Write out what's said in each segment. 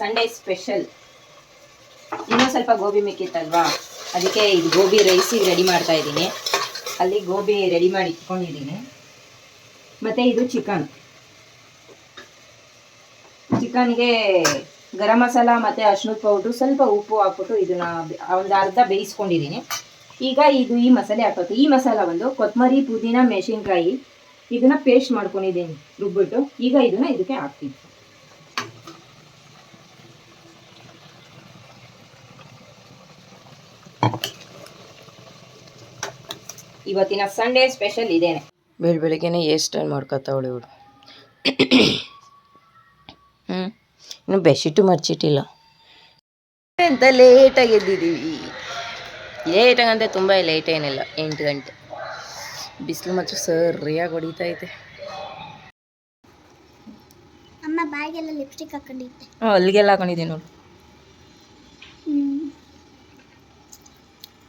Sunday special ಇನ್ನೂ ಸ್ವಲ್ಪ ಗೋಬಿ ಮಿಕ್ಕಿತ್ತಲ್ವಾ? ಅದಕ್ಕೆ ಇದು ಗೋಬಿ ರೈಸಿಗೆ ರೆಡಿ ಮಾಡ್ತಾ ಇದ್ದೀನಿ. ಅಲ್ಲಿ ಗೋಬಿ ರೆಡಿ ಮಾಡಿ ಇಟ್ಕೊಂಡಿದ್ದೀನಿ. ಮತ್ತು ಇದು ಚಿಕನ್ ಚಿಕನ್ಗೆ ಗರಂ ಮಸಾಲ ಮತ್ತು ಅಶ್ನದ ಪೌಡ್ರು ಸ್ವಲ್ಪ ಉಪ್ಪು ಹಾಕ್ಬಿಟ್ಟು ಇದನ್ನು ಒಂದು ಅರ್ಧ ಬೇಯಿಸ್ಕೊಂಡಿದ್ದೀನಿ. ಈಗ ಇದು ಈ ಮಸಾಲೆ ಹಾಕೋದು. ಈ ಮಸಾಲ ಒಂದು ಕೊತ್ತಂಬರಿ ಪುದೀನ, ಮೆಣಸಿನ್ಕಾಯಿ ಇದನ್ನು ಪೇಸ್ಟ್ ಮಾಡ್ಕೊಂಡಿದ್ದೀನಿ ರುಬ್ಬಿಟ್ಟು. ಈಗ ಇದನ್ನು ಇದಕ್ಕೆ ಹಾಕ್ತೀನಿ. ಇವತ್ತಿನ ಸಂಡೇ ಸ್ಪೆಷಲ್ ಇದೇನೆ. ಬೆಳ ಬೆಳಿಗ್ಗೆನೆ ಎಷ್ಟು ಸ್ಟೈಲ್ ಮಾಡ್ಕೊತಾವಳೆ ಇವಳು. ಹ್ಞೂ ಇನ್ನು ಬೆಡ್ಶೀಟು ಮರ್ಚಿಟ್ಟಿಲ್ಲ. ಅಂತ ಲೇಟಾಗಿ ಎದ್ದಿದ್ದೀವಿ. ಲೇಟಾಗಿ ಅಂದರೆ ತುಂಬ ಲೇಟ್ ಏನಿಲ್ಲ. ಎಂಟು ಗಂಟೆ. ಬಿಸಿಲು ಮಾತ್ರ ಸರಿಯಾಗಿ ಹೊಡಿತಾ ಐತೆ ಅಮ್ಮ ಬಾಯಿಗೆಲ್ಲ ಲಿಪ್ಸ್ಟಿಕ್ ಹಾಕೊಂಡಿದ್ದೆ. ಹ್ಞೂ ಅಲ್ಲಿಗೆಲ್ಲ ಹಾಕೊಂಡಿದ್ದೀನಿ ನೋಡು.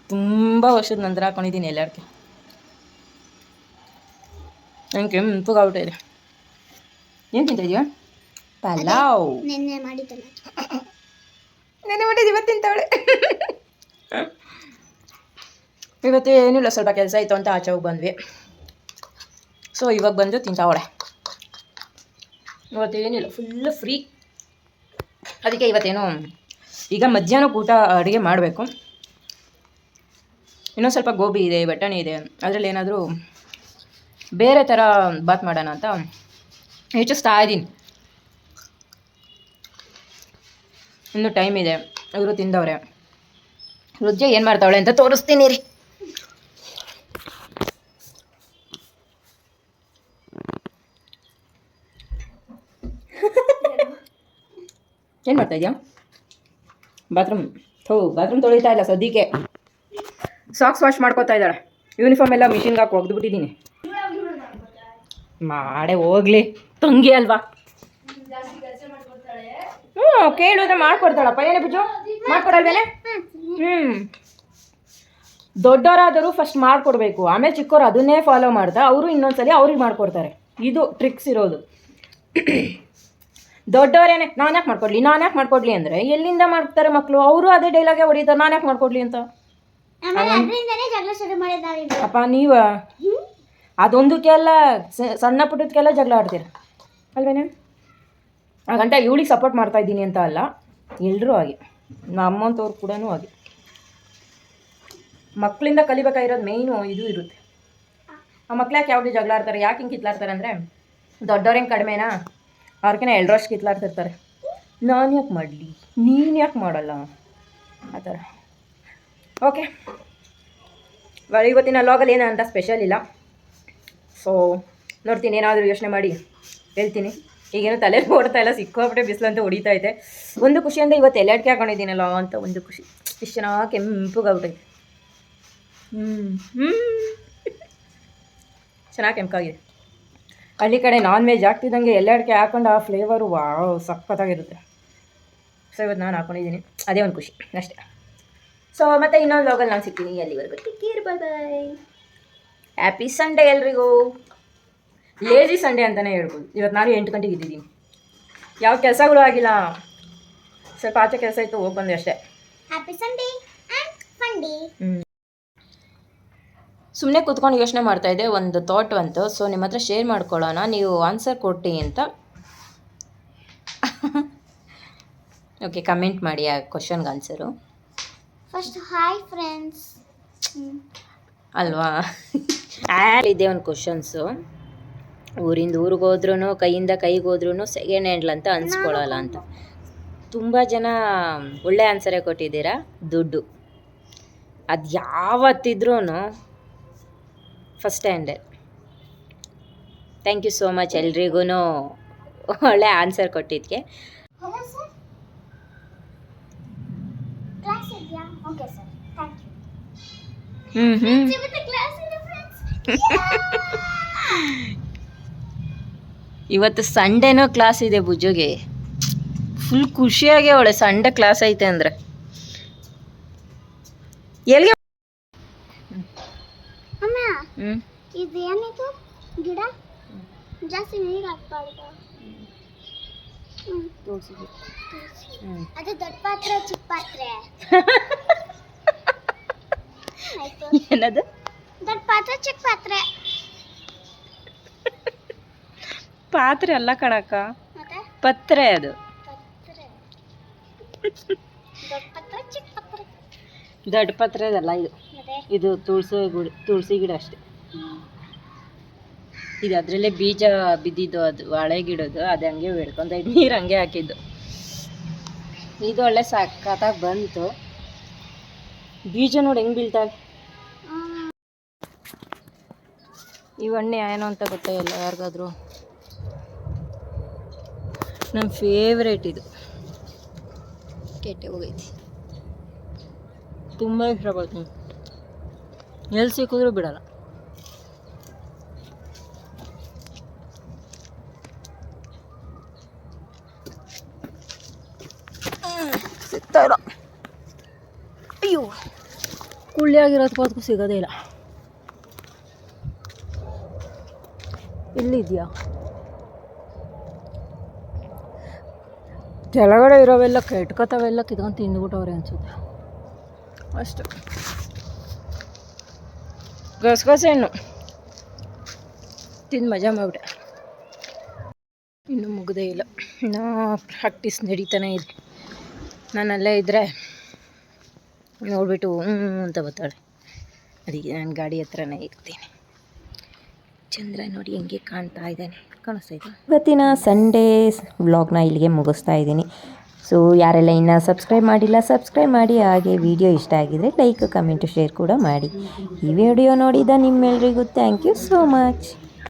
ತುಂಬ ವರ್ಷದ ನಂತರ ಹಾಕೊಂಡಿದ್ದೀನಿ ಎಲ್ಲಾರ್ಗೆ ನಂಗೆ ಕೆಂಪಗಾಗ್ಬಿಟ್ಟಿದೆ ಏನು ತಿಂತಾ ಇದೆಯಾ ಪಲಾವ್. ನಿನ್ನೆ ಮಾಡಿದ್ದಲ್ಲ. ನೆನ್ನೆ ಮಾಡಿದ್ದು ಇವತ್ತು ತಿಂತಾವಳೆ ಇವತ್ತು ಏನಿಲ್ಲ ಸ್ವಲ್ಪ ಕೆಲಸ ಇತ್ತು ಅಂತ ಆಚೆ ಹೋಗಿ ಬಂದ್ವಿ. ಸೊ ಇವಾಗ ಬಂದು ತಿಂತಾವಳೆ ಇವತ್ತು ಏನಿಲ್ಲ ಫುಲ್ಲು ಫ್ರೀ ಅದಕ್ಕೆ ಇವತ್ತೇನು ಈಗ ಮಧ್ಯಾಹ್ನಕ್ಕೆ ಊಟ ಅಡುಗೆ ಮಾಡಬೇಕು. ಇನ್ನೊಂದು ಸ್ವಲ್ಪ ಗೋಬಿ ಇದೆ ಬಟಾಣಿ ಇದೆ. ಅದರಲ್ಲಿ ಏನಾದರೂ ಬೇರೆ ಥರ ಬಾತ್ ಮಾಡೋಣ ಅಂತ ಯೋಚಿಸ್ತಾ ಇದ್ದೀನಿ. ಇನ್ನು ಟೈಮ್ ಇದೆ. ಇವರು ತಿಂದವ್ರೆ. ರುಜ್ಜೆ ಏನು ಮಾಡ್ತಾವಳೆ ಅಂತ ತೋರಿಸ್ತೀನಿ ರೀ ಏನು ಮಾಡ್ತಾ ಇದೆಯಾ? ಬಾತ್ರೂಮ್, ಥೋ, ಬಾತ್ರೂಮ್ ತೊಳಿತಾ ಇಲ್ಲ ಸದ್ಯಕ್ಕೆ. ಸಾಕ್ಸ್ ವಾಶ್ ಮಾಡ್ಕೋತಾ ಇದ್ದಾಳೆ. ಯೂನಿಫಾರ್ಮ್ ಎಲ್ಲ ಮಿಷಿನ್ಗೆ ಹಾಕಿ ಒಗ್ದುಬಿಟ್ಟಿದ್ದೀನಿ ಮಾಡೇ ಹೋಗ್ಲಿ. ತಂಗಿ ಅಲ್ವಾ? ಹ್ಞೂ ಕೇಳಿದ್ರೆ ಮಾಡ್ಕೊಡ್ತಾಳಪ್ಪ. ಏನೇ ಬಿಜು? ಮಾಡ್ಕೊಡಲ್ವೇನೆ? ಹ್ಞೂ ದೊಡ್ಡವರಾದರೂ ಫಸ್ಟ್ ಮಾಡಿಕೊಡ್ಬೇಕು. ಆಮೇಲೆ ಚಿಕ್ಕವ್ರು ಅದನ್ನೇ ಫಾಲೋ ಮಾಡ್ತಾ ಅವರು ಇನ್ನೊಂದ್ಸಲಿ ಅವ್ರಿಗೆ ಮಾಡ್ಕೊಡ್ತಾರೆ. ಇದು ಟ್ರಿಕ್ಸ್ ಇರೋದು. ದೊಡ್ಡವರೇನೆ ನಾನು ಯಾಕೆ ಮಾಡ್ಕೊಡ್ಲಿ? ನಾನು ಯಾಕೆ ಮಾಡ್ಕೊಡ್ಲಿ ಅಂದರೆ ಎಲ್ಲಿಂದ ಮಾಡ್ತಾರೆ ಮಕ್ಕಳು ಅವರು ಅದೇ ಡೈಲಾಗೆ ಹೊಡಿತಾರೆ. ನಾನು ಯಾಕೆ ಮಾಡ್ಕೊಡ್ಲಿ ಅಂತ? ಅಪ್ಪ ನೀವ? ಅದೊಂದಕ್ಕೆಲ್ಲ ಸಣ್ಣ ಪುಟ್ಟದಕ್ಕೆಲ್ಲ ಜಗಳ ಆಡ್ತೀರ? ಅಲ್ವೇನೆ ಹಾಗಂತ ಇವಳಿಗೆ ಸಪೋರ್ಟ್ ಮಾಡ್ತಾ ಇದ್ದೀನಿ ಅಂತ ಅಲ್ಲ ಎಲ್ಲರೂ ಹಾಗೆ. ನಮ್ಮಂಥವ್ರು ಕೂಡ ಹಾಗೆ. ಮಕ್ಕಳಿಂದ ಕಲಿಬೇಕಾಗಿರೋದು ಮೇಯ್ನು ಇದು ಇರುತ್ತೆ. ಆ ಮಕ್ಳು ಯಾಕೆ ಯಾವಾಗಲೂ ಜಗಳ ಆಡ್ತಾರೆ? ಯಾಕೆ ಹಿಂಗೆ ಕಿತ್ಲಾಡ್ತಾರೆ ಅಂದರೆ ದೊಡ್ಡವ್ರು ಹೆಂಗೆ ಕಡಿಮೆನಾ ಅವ್ರಿಗಿನ ಎಲ್ರಷ್ಟು ಕಿತ್ಲಾಡ್ತಿರ್ತಾರೆ. ನಾನು ಯಾಕೆ ಮಾಡಲಿ? ನೀನು ಯಾಕೆ ಮಾಡಲ್ಲ? ಆ ಥರ. ಓಕೆ. ಇವತ್ತಿನ ಲಾಗಲ್ಲಿ ಏನಂತ ಸ್ಪೆಷಲ್ ಇಲ್ಲ. ಸೊ ನೋಡ್ತೀನಿ, ಏನಾದರೂ ಯೋಚನೆ ಮಾಡಿ. ಹೇಳ್ತೀನಿ. ಈಗೇನು ತಲೆ ಓಡ್ತಾ ಇಲ್ಲ, ಸಿಕ್ಕಾಪಟ್ಟೆ ಬಿಸಿಲಂತೂ ಹೊಡಿತಾ ಇದೆ. ಒಂದು ಖುಷಿ ಅಂದರೆ ಇವತ್ತು ಅಡಿಕೆ ಹಾಕೊಂಡಿದ್ದೀನಲ್ಲ ಅಂತ ಒಂದು ಖುಷಿ. ಇಷ್ಟು ಚೆನ್ನಾಗಿ ಕೆಂಪುಗಾಗ್ಬಿಟ್ಟೈತೆ ಹ್ಞೂ ಚೆನ್ನಾಗಿ ಕೆಂಪಾಗಿದೆ. ಹಳ್ಳಿ ಕಡೆ ನಾನ್ ವೆಜ್ ಆಗ್ತಿದ್ದಂಗೆ ಅಡಿಕೆ ಹಾಕೊಂಡು ಆ ಫ್ಲೇವರು ವಾವ್, ಸಖತ್ತಾಗಿರುತ್ತೆ. ಸೊ ಇವತ್ತು ನಾನು ಹಾಕೊಂಡಿದ್ದೀನಿ. ಅದೇ ಒಂದು ಖುಷಿ, ಅಷ್ಟೇ. ಸೊ ಮತ್ತೆ ಇನ್ನೊಂದು ಲಾಗಲ್ಲಿ ನಾನು ಸಿಗ್ತೀನಿ. ಅಲ್ಲಿವರೆಗೂ bye bye bye happy Sunday ಎಲ್ರಿಗೂ. ಲೇಜಿ ಸಂಡೇ ಅಂತಲೇ ಹೇಳ್ಬೋದು. ಇವತ್ತು ನಾನು ಎಂಟು ಗಂಟೆಗೆ ಇದ್ದಿದ್ದೀನಿ ಯಾವ ಕೆಲಸಗಳು ಆಗಿಲ್ಲ. ಸ್ವಲ್ಪ ಆಚೆ ಕೆಲಸ ಇತ್ತು ಹೋಗಿ ಬಂದೆ ಅಷ್ಟೇ. ಹ್ಯಾಪಿ ಸಂಡೇ ಫಂಡೇ ಸುಮ್ಮನೆ ಕೂತ್ಕೊಂಡು ಯೋಚನೆ ಮಾಡ್ತಾ ಇದ್ದೆ ಒಂದು ಥಾಟ್ ಬಂತು. ಸೊ ನಿಮ್ಮ ಹತ್ರ ಶೇರ್ ಮಾಡ್ಕೊಳ್ಳೋಣ. ನೀವು ಆನ್ಸರ್ ಕೊಟ್ಟಿ ಅಂತ. ಓಕೆ ಕಮೆಂಟ್ ಮಾಡಿ ಆ ಕ್ವಶನ್ಗೆ ಆನ್ಸರು ಫಸ್ಟ್ ಹಾಯ್ ಫ್ರೆಂಡ್ಸ್ ಅಲ್ವಾ? ಇದೆ ಒಂದು ಕ್ವಶನ್ಸು ಊರಿಂದ ಊರಿಗೆ ಹೋದ್ರೂ ಕೈಯಿಂದ ಕೈಗೆ ಹೋದ್ರೂ ಸೆಕೆಂಡ್ ಹ್ಯಾಂಡ್ಲ್ ಅಂತ ಅನ್ಸ್ಕೊಳ್ಳಲ್ಲ ಅಂತ. ತುಂಬ ಜನ ಒಳ್ಳೆ ಆನ್ಸರೇ ಕೊಟ್ಟಿದ್ದೀರಾ? ದುಡ್ಡು. ಅದು ಯಾವತ್ತಿದ್ರೂ ಫಸ್ಟ್ ಹ್ಯಾಂಡೆ ಥ್ಯಾಂಕ್ ಯು ಸೋ ಮಚ್ ಎಲ್ರಿಗೂ ಒಳ್ಳೆ ಆನ್ಸರ್ ಕೊಟ್ಟಿದ್ಕೆ. ಹ್ಞೂ ಹ್ಞೂ ಇವತ್ತು ಸಂಡೇನೂ ಕ್ಲಾಸ್ ಇದೆ ಬುಜ್ಜುಗೆ ಫುಲ್ ಖುಷಿಯಾಗಿ ಅವಳೆ ಸಂಡೆ ಕ್ಲಾಸ್ ಐತೆ ಅಂದ್ರೆ. ಎಲ್ಲಿಗೆ ಅಮ್ಮ ಹ್ಞೂ ಇದು ಏನಿದು ಗಿಡ? ಜಾಸ್ತಿ ನೀರು ಹಾಕ್ಬಾರ್ದು. ತುಳಸಿ ಗಿಡ ಅದು ದೊಡ್ಡ ಪಾತ್ರೆ ಚಿಕ್ಕ ಪಾತ್ರೆ? ಆಯ್ತು. ಏನದು? ದೊಡ್ಡ ಪಾತ್ರೆ ಚಿಕ್ಕ ಪಾತ್ರೆ. ಪಾತ್ರೆ ಅಲ್ಲ ಕಣಕ್ಕ. ಪತ್ರೆ ಅದು. ದೊಡ್ಡ ಪಾತ್ರೆ ಚಿಕ್ಕ ಪಾತ್ರೆ. ದೊಡ್ಡ ಪತ್ರೆ ಅದಲ್ಲ ಇದು. ಇದು ತುಳಸಿ ಗಿಡ ತುಳಸಿ ಗಿಡ ಅಷ್ಟೇ. ಇದು ಅದರಲ್ಲೇ ಬೀಜ ಬಿದ್ದಿದ್ದು ಅದು ಹಳೆ ಗಿಡದು ಅದು ಹಂಗೆ ಬೆಳ್ಕೊಂತ ಇದ್ದು ನೀರು ಹಂಗೆ ಹಾಕಿದ್ದು. ಇದು ಒಳ್ಳೆ ಸಖತ್ತಾಗಿ ಬಂತು. ಬೀಜ ನೋಡಿ ಹೆಂಗೆ ಬೀಳ್ತಾವೆ? ಈ ಎಣ್ಣೆ ಏನೋ ಅಂತ ಗೊತ್ತಾಗಲ್ಲ ಯಾರಿಗಾದರೂ. ನಮ್ಮ ಫೇವ್ರೇಟ್ ಇದು. ಕೆಟ್ಟೆ ಹೋಗೈತಿ. ತುಂಬ ಇಷ್ಟಪಡ್ತೀನಿ ಎಲ್ಲಿ ಸಿಕ್ಕಿದ್ರು ಬಿಡಲ್ಲ. ಸಿಗ್ತಾ ಇಲ್ಲ. ಅಯ್ಯೋ ಕುಳ್ಳಿ ಆಗಿರೋದಕ್ಕೂ ಸಿಗೋದೇ ಇಲ್ಲ. ಎಲ್ಲಿದ್ಯಾ? ಕೆಳಗಡೆ ಇರೋವೆಲ್ಲ ಕೆಟ್ಕೋತಾವೆಲ್ಲ ಕಿತ್ಕೊಂಡು ತಿಂದ್ಬಿಟ್ಟವ್ರೆ ಅನ್ಸುತ್ತೆ. ಅಷ್ಟು. ಗಸಗಸೆ ಹಣ್ಣು. ತಿಂದು ಮಜಾ ಮಾಡಿಬಿಟ್ಟೆ. ಇನ್ನೂ ಮುಗ್ದೇ ಇಲ್ಲ. ಇನ್ನೂ ಪ್ರಾಕ್ಟೀಸ್ ನಡೀತಾನೆ ಇದೆ. ನಾನು ಅಲ್ಲೇ ಇದ್ದರೆ ನೋಡಿಬಿಟ್ಟು ಹ್ಞೂ ಅಂತ ಬರ್ತಾಳೆ. ಅದಕ್ಕೆ ನಾನು ಗಾಡಿ ಹತ್ರನೇ ಇರ್ತೀನಿ. ಚಂದ್ರ ನೋಡಿ ಹೆಂಗೆ ಕಾಣ್ತಾ ಇದ್ದಾನೆ. ಕಾಣಿಸ್ತಾ ಇದೆ. ಇವತ್ತಿನ ಸಂಡೇ ವ್ಲಾಗ್ನ ಇಲ್ಲಿಗೆ ಮುಗಿಸ್ತಾ ಇದ್ದೀನಿ. ಸೊ ಯಾರೆಲ್ಲ ಇನ್ನೂ ಸಬ್ಸ್ಕ್ರೈಬ್ ಮಾಡಿಲ್ಲ ಸಬ್ಸ್ಕ್ರೈಬ್ ಮಾಡಿ. ಹಾಗೆ ವಿಡಿಯೋ ಇಷ್ಟ ಆಗಿದರೆ ಲೈಕ್ ಕಮೆಂಟ್ ಶೇರ್ ಕೂಡ ಮಾಡಿ. ಈ ವಿಡಿಯೋ ನೋಡಿದ ನಿಮ್ಮೆಲ್ರಿಗೂ ಥ್ಯಾಂಕ್ ಯು ಸೋ ಮಚ್